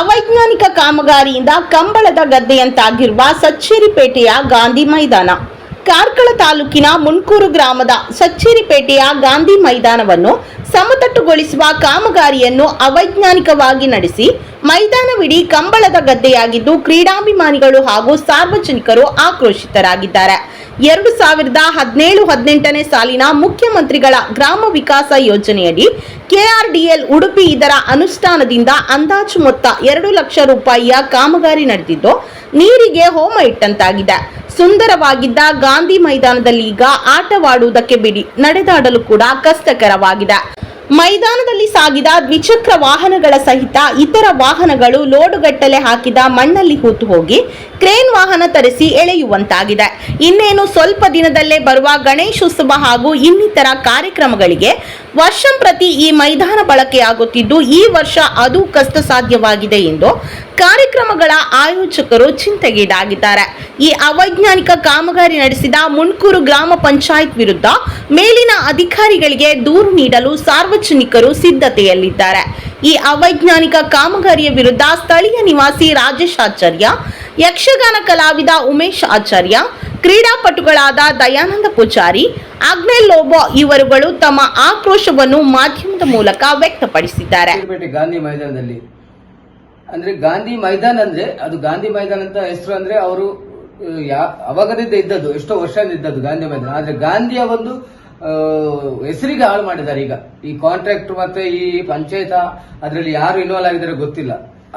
ಅವೈಜ್ಞಾನಿಕ ಕಾಮಗಾರಿಯಿಂದ ಕಂಬಳದ ಗದ್ದೆಯಂತಾಗಿರುವ ಸಚ್ಚೇರಿಪೇಟೆಯ ಗಾಂಧಿ ಮೈದಾನ. ಕಾರ್ಕಳ ತಾಲೂಕಿನ ಮುನ್ಕೂರು ಗ್ರಾಮದ ಸಚ್ಚೇರಿಪೇಟೆಯ ಗಾಂಧಿ ಮೈದಾನವನ್ನು ಸಮತಟ್ಟುಗೊಳಿಸುವ ಕಾಮಗಾರಿಯನ್ನು ಅವೈಜ್ಞಾನಿಕವಾಗಿ ನಡೆಸಿ ಮೈದಾನವಿಡೀ ಕಂಬಳದ ಗದ್ದೆಯಾಗಿದ್ದು ಕ್ರೀಡಾಭಿಮಾನಿಗಳು ಹಾಗೂ ಸಾರ್ವಜನಿಕರು ಆಕ್ರೋಶಿತರಾಗಿದ್ದಾರೆ. ಎರಡು ಸಾವಿರದ ಹದಿನೇಳು ಹದಿನೆಂಟನೇ ಸಾಲಿನ ಮುಖ್ಯಮಂತ್ರಿಗಳ ಗ್ರಾಮ ವಿಕಾಸ ಯೋಜನೆಯಡಿ ಕೆಆರ್ಡಿಎಲ್ ಉಡುಪಿ ಇದರ ಅನುಷ್ಠಾನದಿಂದ ಅಂದಾಜು ಮೊತ್ತ ಎರಡು ಲಕ್ಷ ರೂಪಾಯಿಯ ಕಾಮಗಾರಿ ನಡೆದಿದ್ದು, ನೀರಿಗೆ ಹೋಮ ಇಟ್ಟಂತಾಗಿದೆ. ಸುಂದರವಾಗಿದ್ದ ಗಾಂಧಿ ಮೈದಾನದಲ್ಲಿ ಈಗ ಆಟವಾಡುವುದಕ್ಕೆ ಬಿಡಿ ನಡೆದಾಡಲು ಕೂಡ ಕಷ್ಟಕರವಾಗಿದೆ. ಮೈದಾನದಲ್ಲಿ ಸಾಗಿದ ದ್ವಿಚಕ್ರ ವಾಹನಗಳ ಸಹಿತ ಇತರ ವಾಹನಗಳು ಲೋಡುಗಟ್ಟಲೆ ಹಾಕಿದ ಮಣ್ಣಲ್ಲಿ ಹೂತು ಹೋಗಿ ಕ್ರೇನ್ ವಾಹನ ತರಿಸಿ ಎಳೆಯುವಂತಾಗಿದೆ. ಇನ್ನೇನು ಸ್ವಲ್ಪ ದಿನದಲ್ಲೇ ಬರುವ ಗಣೇಶೋತ್ಸವ ಹಾಗೂ ಇನ್ನಿತರ ಕಾರ್ಯಕ್ರಮಗಳಿಗೆ ವರ್ಷಂ ಪ್ರತಿ ಈ ಮೈದಾನ ಬಳಕೆಯಾಗುತ್ತಿದ್ದು, ಈ ವರ್ಷ ಅದು ಕಷ್ಟ ಸಾಧ್ಯವಾಗಿದೆ ಎಂದು ಕಾರ್ಯಕ್ರಮಗಳ ಆಯೋಜಕರು ಚಿಂತೆಗೀಡಾಗಿದ್ದಾರೆ. ಈ ಅವೈಜ್ಞಾನಿಕ ಕಾಮಗಾರಿ ನಡೆಸಿದ ಮುಣ್ಕೂರು ಗ್ರಾಮ ಪಂಚಾಯತ್ ವಿರುದ್ಧ ಮೇಲಿನ ಅಧಿಕಾರಿಗಳಿಗೆ ದೂರು ನೀಡಲು ಸಾರ್ವಜನಿಕರು ಸಿದ್ಧತೆಯಲ್ಲಿದ್ದಾರೆ. ಈ ಅವೈಜ್ಞಾನಿಕ ಕಾಮಗಾರಿಯ ವಿರುದ್ಧ ಸ್ಥಳೀಯ ನಿವಾಸಿ ರಾಜೇಶ್ ಆಚಾರ್ಯ, ಯಕ್ಷಗಾನ ಕಲಾವಿದ ಉಮೇಶ್ ಆಚಾರ್ಯ, ಕ್ರೀಡಾಪಟುಗಳಾದ ದಯಾನಂದ ಪೂಜಾರಿ ಅಗ್ನೇ ಲೋಬೋ ಇವರುಗಳು ತಮ್ಮ ಆಕ್ರೋಶವನ್ನು ಮಾಧ್ಯಮದ ಮೂಲಕ ವ್ಯಕ್ತಪಡಿಸಿದ್ದಾರೆ. ಗಾಂಧಿ ಮೈದಾನದಲ್ಲಿ. ಅಂದ್ರೆ ಗಾಂಧಿ ಮೈದಾನ ಅಂದ್ರೆ, ಅದು ಗಾಂಧಿ ಮೈದಾನ ಅಂತ ಹೆಸರು ಅಂದ್ರೆ ಅವರು ಅವಾಗದಿಂದ ಇದ್ದದ್ದು, ಎಷ್ಟೋ ವರ್ಷದಿಂದ ಇದ್ದದ್ದು ಗಾಂಧಿ ಮೈದಾನ. ಆದ್ರೆ ಗಾಂಧಿಯ ಒಂದು ಹೆಸರಿಗೆ ಹಾಳು ಮಾಡಿದ್ದಾರೆ ಈಗ. ಈ ಕಾಂಟ್ರಾಕ್ಟ್ ಮತ್ತೆ ಈ ಪಂಚಾಯತ ಅದರಲ್ಲಿ ಯಾರು ಇನ್ವಾಲ್ವ್ ಆಗಿದ್ದಾರೆ ಗೊತ್ತಿಲ್ಲ.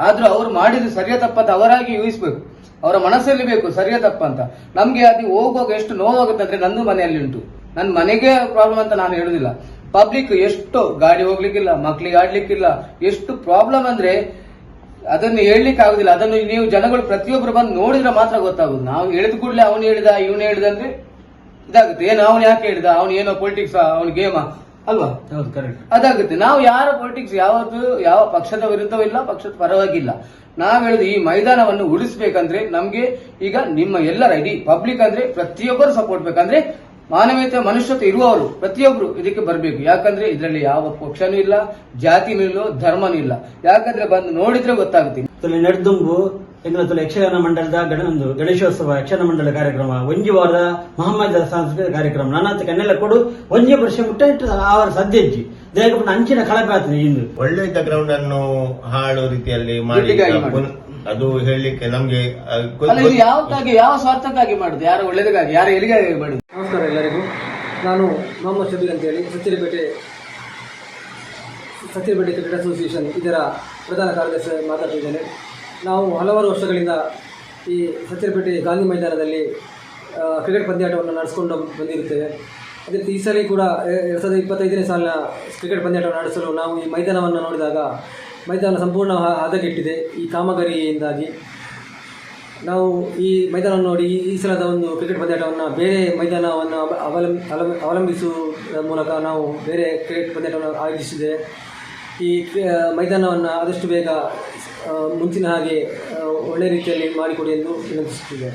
ಆದ್ರೂ ಅವ್ರು ಮಾಡಿದ್ರು ಸರಿಯ ತಪ್ಪಂತ ಅವರಾಗಿ ಯೂಹಿಸ್ಬೇಕು ಅವರ ಮನಸ್ಸಲ್ಲಿ ಬೇಕು ಸರಿಯ ತಪ್ಪಂತ ನಮ್ಗೆ ಅದು ಹೋಗುವಾಗ ಎಷ್ಟು ನೋವಾಗುತ್ತೆ ಅಂದ್ರೆ ನಂದು ಮನೆಯಲ್ಲಿ ಉಂಟು. ನನ್ನ ಮನೆಗೆ ಪ್ರಾಬ್ಲಮ್ ಅಂತ ನಾನು ಹೇಳುದಿಲ್ಲ. ಪಬ್ಲಿಕ್ ಎಷ್ಟು ಗಾಡಿ ಹೋಗ್ಲಿಕ್ಕಿಲ್ಲ, ಮಕ್ಳಿಗೆ ಆಡ್ಲಿಕ್ಕಿಲ್ಲ, ಎಷ್ಟು ಪ್ರಾಬ್ಲಮ್ ಅಂದ್ರೆ ಅದನ್ನು ಹೇಳಲಿಕ್ಕೆ ಆಗುದಿಲ್ಲ. ಅದನ್ನು ನೀವು ಜನಗಳು ಪ್ರತಿಯೊಬ್ಬರು ಬಂದು ನೋಡಿದ್ರೆ ಮಾತ್ರ ಗೊತ್ತಾಗುದು ನಾವು ಹೇಳಿದ ಕೂಡಲೇ ಅವನು ಹೇಳಿದ, ಇವನು ಹೇಳಿದ ಅಂದ್ರೆ ಇದಾಗುತ್ತೆ. ಏನು ಅವನು ಯಾಕೆ ಹೇಳಿದ? ಅವನು ಏನೋ ಪೊಲಿಟಿಕ್ಸ್ ಅವನು ಗೇಮ ಅಲ್ವಾ? ಹೌದು ಕರೆಕ್ಟ್ ಅದಾಗುತ್ತೆ. ನಾವು ಯಾರ ಪೊಲಿಟಿಕ್ಸ್ ಯಾವತ್ತು ಯಾವ ಪಕ್ಷದ ವಿರುದ್ಧವೂ ಇಲ್ಲ ಪಕ್ಷದ ಪರವಾಗಿಲ್ಲ. ನಾವು ಹೇಳುದು ಈ ಮೈದಾನವನ್ನು ಉಳಿಸ್ಬೇಕಂದ್ರೆ ನಮ್ಗೆ ಈಗ ನಿಮ್ಮ ಎಲ್ಲರ ಇಡೀ ಪಬ್ಲಿಕ್ ಅಂದ್ರೆ ಪ್ರತಿಯೊಬ್ಬರು ಸಪೋರ್ಟ್ ಬೇಕಂದ್ರೆ ಮಾನವೀಯತೆ ಮನುಷ್ಯತೆ ಇರುವವರು ಪ್ರತಿಯೊಬ್ರು ಇದಕ್ಕೆ ಬರಬೇಕು. ಯಾಕಂದ್ರೆ ಇದರಲ್ಲಿ ಯಾವ ಪಕ್ಷನೂ ಇಲ್ಲ ಜಾತಿನೂ ಇಲ್ಲ ಧರ್ಮನೂ ಇಲ್ಲ. ಯಾಕಂದ್ರೆ ಬಂದು ನೋಡಿದ್ರೆ ಗೊತ್ತಾಗುತ್ತೆ. ನಡೆದುಂಬು ಎಂಗ್ಲ ತುಲೆ ಯಕ್ಷಗಾನ ಮಂಡಲದ ಗಣನೊಂದು ಒಂದು ಗಣೇಶೋತ್ಸವ ಯಕ್ಷಗಾನ ಮಂಡಲ ಕಾರ್ಯಕ್ರಮ ಒಂಜಿ ವಾರದ ಮಹಮ್ಮದ ಸಾಂಸ್ಕೃತಿಕ ಕಾರ್ಯಕ್ರಮ. ನಾನಾತ ಕನ್ನೆಲ್ಲ ಕೊಡು ಒಂಜಿ ವರ್ಷ ಮುಟ್ಟ ಇಟ್ಟು ಅವರ ಸದ್ಯಜ್ಜಿ ದೇಗಪಟ್ಟ ಅಂಚಿನ ಕಳಪೆ ಆತನೆ ಇಂದು. ಒಳ್ಳೆ ಇದ್ದ ಗ್ರೌಂಡ್ ಅನ್ನು ಹಾಳು ರೀತಿಯಲ್ಲಿ ಮಾಡಿ. ಅದು ಹೇಳಲಿಕ್ಕೆ ನಮ್ಗೆ ಯಾವತ್ತಾಗಿ ಯಾವಕ್ಕಾಗಿ ಯಾವ ಸ್ವಾರ್ಥಕ್ಕಾಗಿ ಮಾಡುದು? ಯಾರು ಒಳ್ಳೇದಕ್ಕಾಗಿ ಯಾರು ಎಲ್ಲಿಗಾಗಿ ಮಾಡುದು? ನಮಸ್ಕಾರ ಎಲ್ಲರಿಗೂ. ನಾನು ಮೊಹಮ್ಮದ್ ಶಬೀರ್ ಅಂತೇಳಿ ಸತ್ತಿರಪೇಟೆ ಸತ್ತಿರಪೇಟೆ ಕ್ರಿಕೆಟ್ ಅಸೋಸಿಯೇಷನ್ ಇದರ ಪ್ರಧಾನ ಕಾರ್ಯದರ್ಶಿ ಮಾತಾಡ್ತಿದ್ದೇನೆ. ನಾವು ಹಲವಾರು ವರ್ಷಗಳಿಂದ ಈ ಸತ್ತಿರಪೇಟೆ ಗಾಂಧಿ ಮೈದಾನದಲ್ಲಿ ಕ್ರಿಕೆಟ್ ಪಂದ್ಯಾಟವನ್ನು ನಡೆಸಿಕೊಂಡು ಬಂದಿರುತ್ತೇವೆ. ಅದೇ ರೀತಿ ಈ ಸಲ ಕೂಡ ಎರಡು ಸಾವಿರದ ಇಪ್ಪತ್ತೈದನೇ ಸಾಲಿನ ಕ್ರಿಕೆಟ್ ಪಂದ್ಯಾಟವನ್ನು ನಡೆಸಲು ನಾವು ಈ ಮೈದಾನವನ್ನು ನೋಡಿದಾಗ ಮೈದಾನ ಸಂಪೂರ್ಣ ಹದಗೆಟ್ಟಿದೆ ಈ ಕಾಮಗಾರಿಯಿಂದಾಗಿ. ನಾವು ಈ ಮೈದಾನವನ್ನು ನೋಡಿ, ಈ- ಸಲದ ಒಂದು ಕ್ರಿಕೆಟ್ ಪಂದ್ಯಾಟವನ್ನು ಬೇರೆ ಮೈದಾನವನ್ನು ಅವಲಂಬ ಅವಲಂ, ಅವಲಂ- ಅವಲಂಬಿಸುವ ಮೂಲಕ ನಾವು ಬೇರೆ ಕ್ರಿಕೆಟ್ ಪಂದ್ಯಾಟವನ್ನು ಆಯೋಜಿಸಿದೆ ಈ ಮೈದಾನವನ್ನು ಆದಷ್ಟು ಬೇಗ ಮುಂಚಿನ ಹಾಗೆ ಒಳ್ಳೆ ರೀತಿಯಲ್ಲಿ ಮಾಡಿಕೊಡಿ ಎಂದು ವಿನಂತಿಸುತ್ತಿದೆ